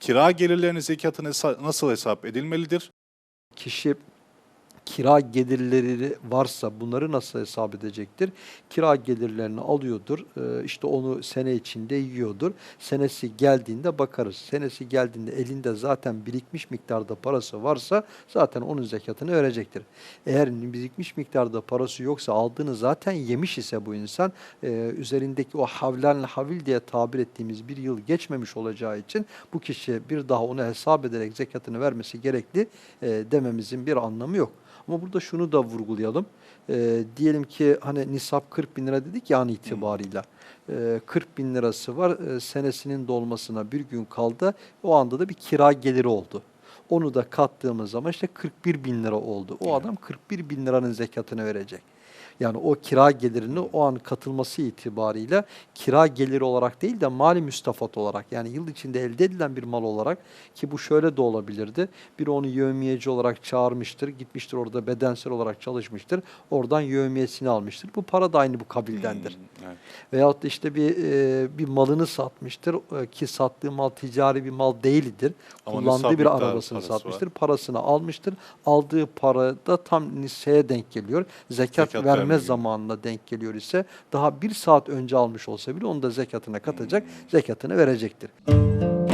Kira gelirlerinin zekatı nasıl hesap edilmelidir? Kişi kira gelirleri varsa bunları nasıl hesap edecektir? Kira gelirlerini alıyordur, e, işte onu sene içinde yiyordur. Senesi geldiğinde bakarız. Senesi geldiğinde elinde zaten birikmiş miktarda parası varsa zaten onun zekatını verecektir. Eğer birikmiş miktarda parası yoksa aldığını zaten yemiş ise bu insan e, üzerindeki o havlen havil diye tabir ettiğimiz bir yıl geçmemiş olacağı için bu kişi bir daha onu hesap ederek zekatını vermesi gerekli e, dememizin bir anlamı yok. Ama burada şunu da vurgulayalım. E, diyelim ki hani nisap 40 bin lira dedik ya an itibarıyla. E, 40 bin lirası var. E, senesinin dolmasına bir gün kaldı. O anda da bir kira geliri oldu. Onu da kattığımız zaman işte 41 bin lira oldu. O Evet. adam 41 bin liranın zekatını verecek. Yani o kira gelirini o an katılması itibarıyla kira geliri olarak değil de mali müstafat olarak yani yıl içinde elde edilen bir mal olarak ki bu şöyle de olabilirdi. Biri onu yevmiyeci olarak çağırmıştır, gitmiştir orada bedensel olarak çalışmıştır. Oradan yevmiyesini almıştır. Bu para da aynı bu kabildendir. Hmm, Evet. Veyahut işte bir e, bir malını satmıştır e, ki sattığı mal ticari bir mal değildir. Ama Kullandığı bir arabasını satmıştır. Var. Parasını almıştır. Aldığı para da tam niseye denk geliyor. Zekat, zekat verme vermiyor. zamanına denk geliyor ise daha bir saat önce almış olsa bile onu da zekatına katacak, hmm. zekatını verecektir. Müzik